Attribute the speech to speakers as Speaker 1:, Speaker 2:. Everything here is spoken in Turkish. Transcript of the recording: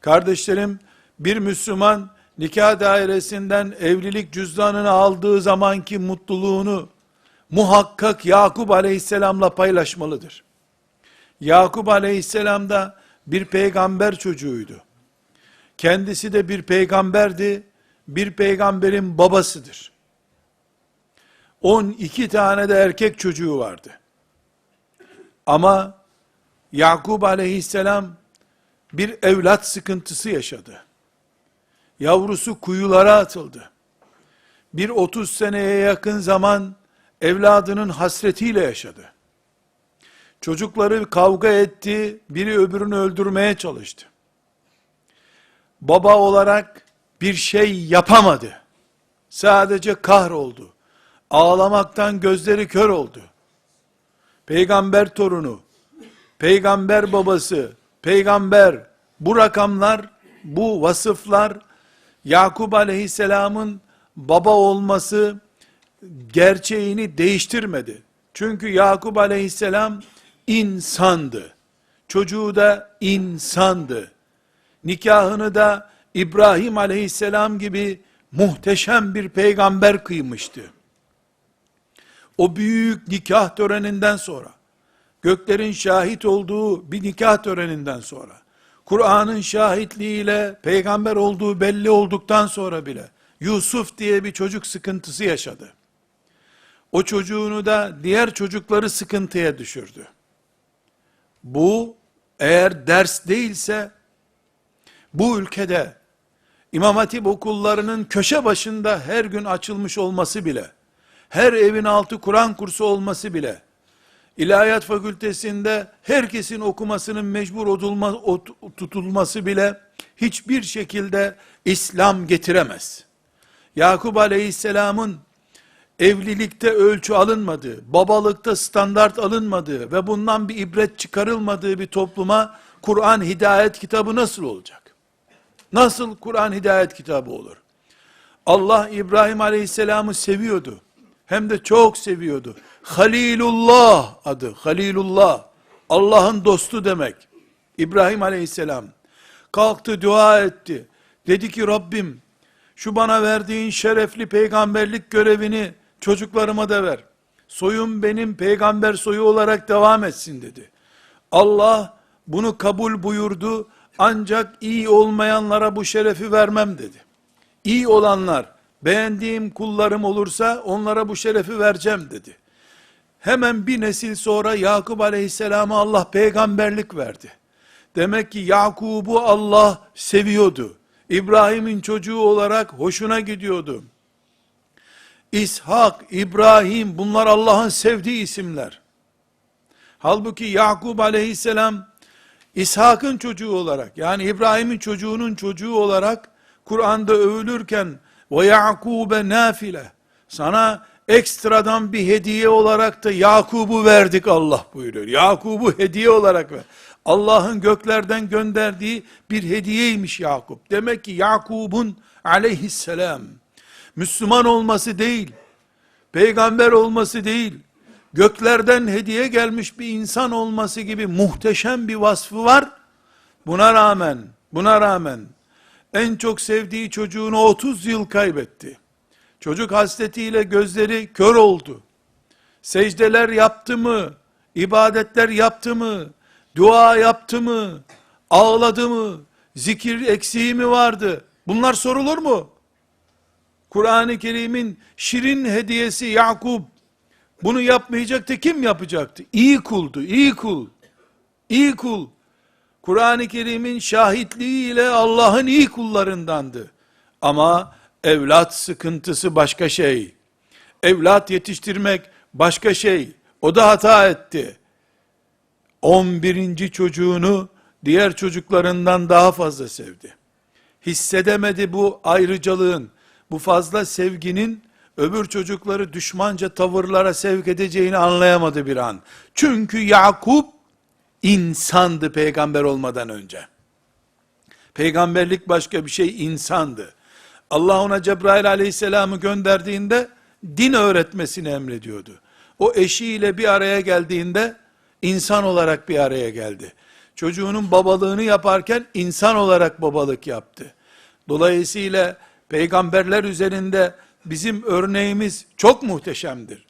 Speaker 1: Kardeşlerim, bir Müslüman nikah dairesinden evlilik cüzdanını aldığı zamanki mutluluğunu muhakkak Yakup aleyhisselamla paylaşmalıdır. Yakup aleyhisselam da bir peygamber çocuğuydu. Kendisi de bir peygamberdi, bir peygamberin babasıdır. 12 tane de erkek çocuğu vardı. Ama Yakup aleyhisselam bir evlat sıkıntısı yaşadı. Yavrusu kuyulara atıldı. Bir 30 seneye yakın zaman evladının hasretiyle yaşadı. Çocukları kavga etti, biri öbürünü öldürmeye çalıştı. Baba olarak bir şey yapamadı. Sadece kahroldu. Ağlamaktan gözleri kör oldu. Peygamber torunu, peygamber babası, peygamber, bu rakamlar, bu vasıflar, Yakup aleyhisselamın baba olması gerçeğini değiştirmedi. Çünkü Yakup aleyhisselam insandı. Çocuğu da insandı. Nikahını da İbrahim aleyhisselam gibi muhteşem bir peygamber kıymıştı. O büyük nikah töreninden sonra, göklerin şahit olduğu bir nikah töreninden sonra, Kur'an'ın şahitliğiyle peygamber olduğu belli olduktan sonra bile, Yusuf diye bir çocuk sıkıntısı yaşadı. O çocuğunu da diğer çocukları sıkıntıya düşürdü. Bu eğer ders değilse, bu ülkede İmam Hatip okullarının köşe başında her gün açılmış olması bile, her evin altı Kur'an kursu olması bile, İlahiyat fakültesinde herkesin okumasının mecbur odulma, ot- tutulması bile hiçbir şekilde İslam getiremez. Yakup Aleyhisselam'ın evlilikte ölçü alınmadığı, babalıkta standart alınmadığı ve bundan bir ibret çıkarılmadığı bir topluma Kur'an hidayet kitabı nasıl olacak? Nasıl Kur'an hidayet kitabı olur? Allah İbrahim Aleyhisselam'ı seviyordu. Hem de çok seviyordu. Halilullah adı. Halilullah. Allah'ın dostu demek. İbrahim Aleyhisselam kalktı dua etti. Dedi ki Rabbim şu bana verdiğin şerefli peygamberlik görevini çocuklarıma da ver. Soyum benim peygamber soyu olarak devam etsin dedi. Allah bunu kabul buyurdu ancak iyi olmayanlara bu şerefi vermem dedi. İyi olanlar, beğendiğim kullarım olursa onlara bu şerefi vereceğim dedi. Hemen bir nesil sonra Yakup aleyhisselama Allah peygamberlik verdi. Demek ki Yakub'u Allah seviyordu. İbrahim'in çocuğu olarak hoşuna gidiyordu. İshak, İbrahim bunlar Allah'ın sevdiği isimler. Halbuki Yakub aleyhisselam İshak'ın çocuğu olarak yani İbrahim'in çocuğunun çocuğu olarak Kur'an'da övülürken ve Yakub'e nafile sana ekstradan bir hediye olarak da Yakub'u verdik Allah buyuruyor. Yakub'u hediye olarak ver. Allah'ın göklerden gönderdiği bir hediyeymiş Yakup. Demek ki Yakub'un aleyhisselam Müslüman olması değil, peygamber olması değil, göklerden hediye gelmiş bir insan olması gibi muhteşem bir vasfı var. Buna rağmen, buna rağmen en çok sevdiği çocuğunu 30 yıl kaybetti. Çocuk hasretiyle gözleri kör oldu. Secdeler yaptı mı? ibadetler yaptı mı? Dua yaptı mı? Ağladı mı? Zikir eksiği mi vardı? Bunlar sorulur mu? Kur'an-ı Kerim'in şirin hediyesi Yakup bunu yapmayacaktı kim yapacaktı? İyi kuldu, iyi kul. İyi kul. Kur'an-ı Kerim'in şahitliği ile Allah'ın iyi kullarındandı. Ama evlat sıkıntısı başka şey. Evlat yetiştirmek başka şey. O da hata etti. 11. çocuğunu diğer çocuklarından daha fazla sevdi. Hissedemedi bu ayrıcalığın, bu fazla sevginin öbür çocukları düşmanca tavırlara sevk edeceğini anlayamadı bir an. Çünkü Yakup insandı peygamber olmadan önce. Peygamberlik başka bir şey insandı. Allah ona Cebrail aleyhisselamı gönderdiğinde din öğretmesini emrediyordu. O eşiyle bir araya geldiğinde insan olarak bir araya geldi. çocuğunun babalığını yaparken insan olarak babalık yaptı. Dolayısıyla peygamberler üzerinde bizim örneğimiz çok muhteşemdir.